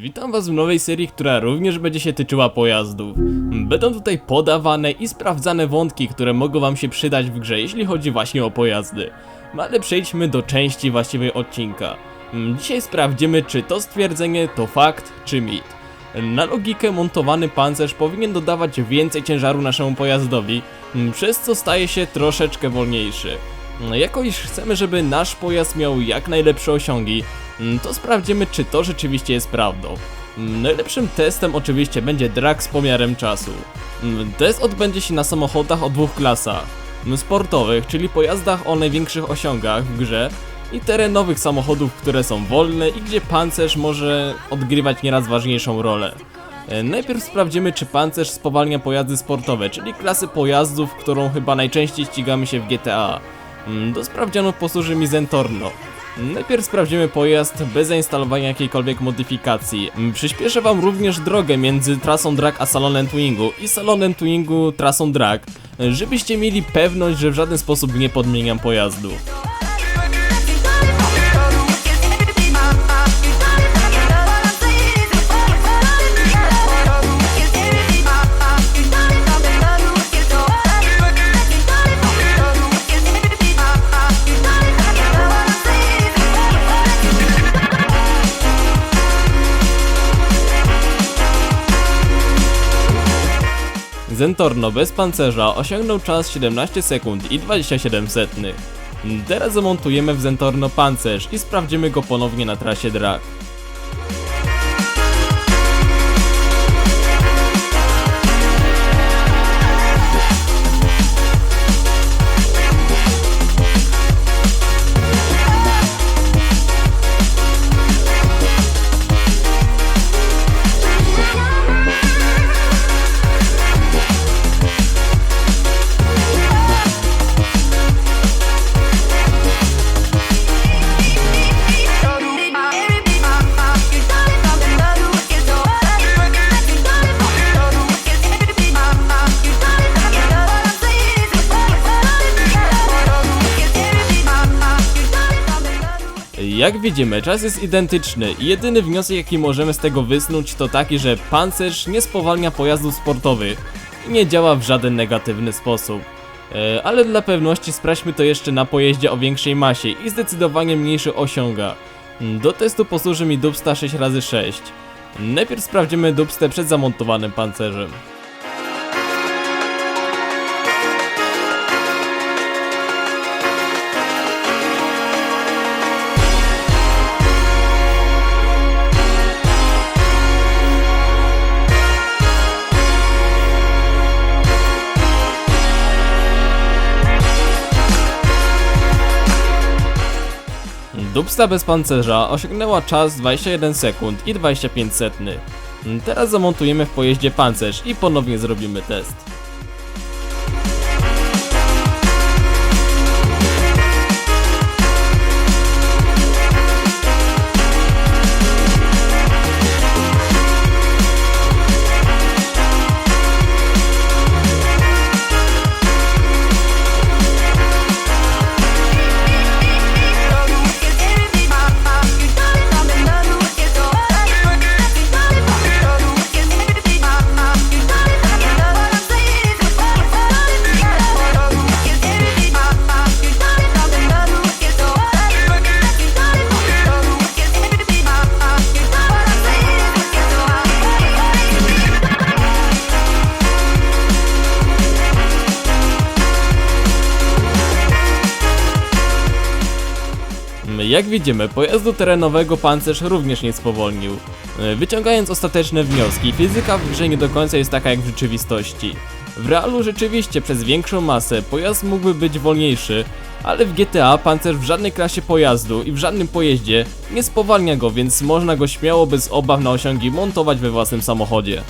Witam was w nowej serii, która również będzie się tyczyła pojazdów. Będą tutaj podawane i sprawdzane wątki, które mogą wam się przydać w grze, jeśli chodzi właśnie o pojazdy. Ale przejdźmy do części właściwej odcinka. Dzisiaj sprawdzimy, czy to stwierdzenie to fakt, czy mit. Na logikę montowany pancerz powinien dodawać więcej ciężaru naszemu pojazdowi, mm, przez co staje się troszeczkę wolniejszy. No, Jako iż chcemy, żeby nasz pojazd miał jak najlepsze osiągi, mm, to sprawdzimy, czy to rzeczywiście jest prawdą. Mm, Najlepszym testem oczywiście będzie drag z pomiarem czasu. Mm, Test odbędzie się na samochodach o dwóch klasach. Mm, Sportowych, czyli pojazdach o największych osiągach w grze i terenowych samochodów, które są wolne i gdzie pancerz może odgrywać nieraz ważniejszą rolę. E, Najpierw sprawdzimy, czy pancerz spowalnia pojazdy sportowe, czyli klasy pojazdów, którą chyba najczęściej ścigamy się w GTA. Mm, Do sprawdzianu posłuży mi Zentorno. Najpierw sprawdzimy pojazd bez zainstalowania jakiejkolwiek modyfikacji. Mm, Przyspieszę wam również drogę między trasą drag a salonem Twingu i salonem Twingu trasą drag, e, żebyście mieli pewność, że w żaden sposób nie podmieniam pojazdu. Zentorno bez pancerza osiągnął czas 17 sekund i 27 setnych. Teraz zamontujemy w Zentorno pancerz i sprawdzimy go ponownie na trasie drag. Jak widzimy, czas jest identyczny i jedyny wniosek jaki możemy z tego wysnuć to taki, że pancerz nie spowalnia pojazdów sportowych i nie działa w żaden negatywny sposób. E, ale dla pewności sprawdźmy to jeszcze na pojeździe o większej masie i zdecydowanie mniejszy osiąga. Do testu posłuży mi Dubsta 6x6. Najpierw sprawdzimy Dubstę przed zamontowanym pancerzem. Dubsta bez pancerza osiągnęła czas 21 sekund i 25 setny. Teraz zamontujemy w pojeździe pancerz i ponownie zrobimy test. Jak widzimy, pojazdu terenowego pancerz również nie spowolnił. E, Wyciągając ostateczne wnioski, fizyka w grze nie do końca jest taka jak w rzeczywistości. W realu rzeczywiście przez większą masę pojazd mógłby być wolniejszy, ale w GTA pancerz w żadnej klasie pojazdu i w żadnym pojeździe nie spowalnia go, więc można go śmiało bez obaw na osiągi montować we własnym samochodzie.